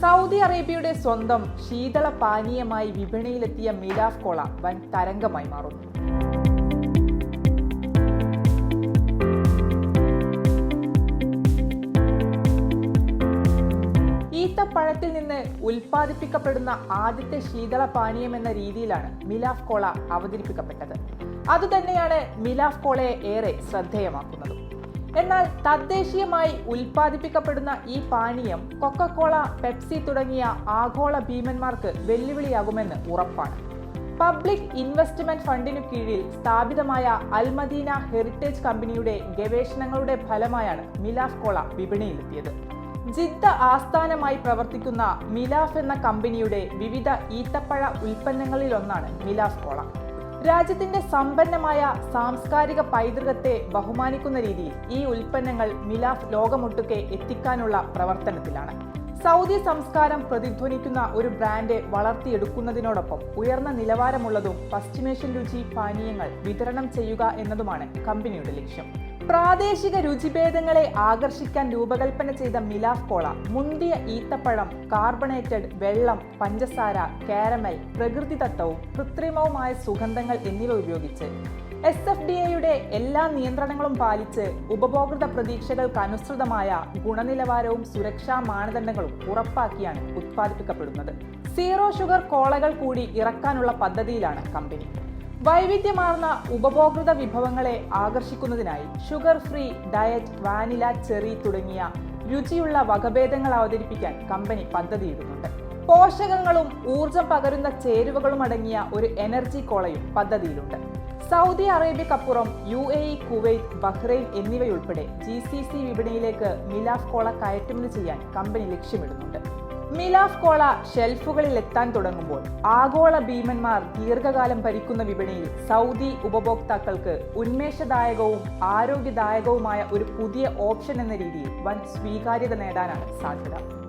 Saudi അറേബ്യയുടെ സ്വന്തം ശീതള പാനീയമായി വിപണിയിലെത്തിയ Milaf കോള വൻ തരംഗമായി മാറുന്നു. ഈത്തപ്പഴത്തിൽ നിന്ന് ഉൽപ്പാദിപ്പിക്കപ്പെടുന്ന ആദ്യത്തെ ശീതള പാനീയം എന്ന രീതിയിലാണ് മിലാഫ് കോള അവതരിപ്പിക്കപ്പെട്ടത്. അതുതന്നെയാണ് മിലാഫ് കോളയെ ഏറെ ശ്രദ്ധേയമാക്കുന്നതും. എന്നാൽ തദ്ദേശീയമായി ഉൽപ്പാദിപ്പിക്കപ്പെടുന്ന ഈ പാനീയം കൊക്കക്കോള പെപ്സി തുടങ്ങിയ ആഗോള ഭീമന്മാർക്ക് വെല്ലുവിളിയാകുമെന്ന് ഉറപ്പാണ്. പബ്ലിക് ഇൻവെസ്റ്റ്മെന്റ് ഫണ്ടിനു കീഴിൽ സ്ഥാപിതമായ അൽമദീന ഹെറിറ്റേജ് കമ്പനിയുടെ ഗവേഷണങ്ങളുടെ ഫലമായാണ് മിലാഫ് കോള വിപണിയിലെത്തിയത്. ജിദ്ദ ആസ്ഥാനമായി പ്രവർത്തിക്കുന്ന മിലാഫ് എന്ന കമ്പനിയുടെ വിവിധ ഈത്തപ്പഴ ഉൽപ്പന്നങ്ങളിലൊന്നാണ് മിലാഫ് കോള. രാജ്യത്തിന്റെ സമ്പന്നമായ സാംസ്കാരിക പൈതൃകത്തെ ബഹുമാനിക്കുന്ന രീതിയിൽ ഈ ഉൽപ്പന്നങ്ങൾ മിലാഫ് ലോകമൊട്ടുക്കെ എത്തിക്കാനുള്ള പ്രവർത്തനത്തിലാണ്. സൗദി സംസ്കാരം പ്രതിധ്വനിക്കുന്ന ഒരു ബ്രാൻഡ് വളർത്തിയെടുക്കുന്നതിനോടൊപ്പം ഉയർന്ന നിലവാരമുള്ളതും പശ്ചിമേഷ്യൻ രുചി പാനീയങ്ങൾ വിതരണം ചെയ്യുക എന്നതുമാണ് കമ്പനിയുടെ ലക്ഷ്യം. പ്രാദേശിക രുചിഭേദങ്ങളെ ആകർഷിക്കാൻ രൂപകൽപ്പന ചെയ്ത മിലാഫ് കോള മുന്തിയ ഈത്തപ്പഴം കാർബണേറ്റഡ് വെള്ളം പഞ്ചസാര കാരമൽ പ്രകൃതിദത്തവും കൃത്രിമവുമായ സുഗന്ധങ്ങൾ എന്നിവ ഉപയോഗിച്ച് എസ് എഫ് ഡി എയുടെ എല്ലാ നിയന്ത്രണങ്ങളും പാലിച്ച് ഉപഭോക്തൃ പ്രതീക്ഷകൾക്കനുസൃതമായ ഗുണനിലവാരവും സുരക്ഷാ മാനദണ്ഡങ്ങളും ഉറപ്പാക്കിയാണ് ഉത്പാദിപ്പിക്കപ്പെടുന്നത്. സീറോ ഷുഗർ കോളകൾ കൂടി ഇറക്കാനുള്ള പദ്ധതിയിലാണ് കമ്പനി. വൈവിധ്യമാർന്ന ഉപഭോക്തൃ വിഭവങ്ങളെ ആകർഷിക്കുന്നതിനായി sugar free diet vanilla cherry തുടങ്ങിയ രുചിയുള്ള വകഭേദങ്ങൾ അവതരിപ്പിക്കാൻ കമ്പനി പദ്ധതിയിടുന്നുണ്ട്. പോഷകങ്ങളും ഊർജം പകരുന്ന ചേരുവകളും അടങ്ങിയ ഒരു എനർജി കോളയും പദ്ധതിയിലുണ്ട്. Saudi അറേബ്യക്കപ്പുറം U A E Kuwait Bahrain എന്നിവയുൾപ്പെടെ ജി സി സി വിപണിയിലേക്ക് മിലാഫ് കോള കയറ്റുമതി ചെയ്യാൻ കമ്പനി ലക്ഷ്യമിടുന്നുണ്ട്. മിലാഫ് കോള ഷെൽഫുകളിൽ എത്താൻ തുടങ്ങുമ്പോൾ ആഗോള ഭീമന്മാർ ദീർഘകാലം ഭരിക്കുന്ന വിപണിയിൽ സൗദി ഉപഭോക്താക്കൾക്ക് ഉന്മേഷദായകവും ആരോഗ്യദായകവുമായ ഒരു പുതിയ ഓപ്ഷൻ എന്ന രീതിയിൽ വൻ സ്വീകാര്യത നേടാനാണ് സാധ്യത.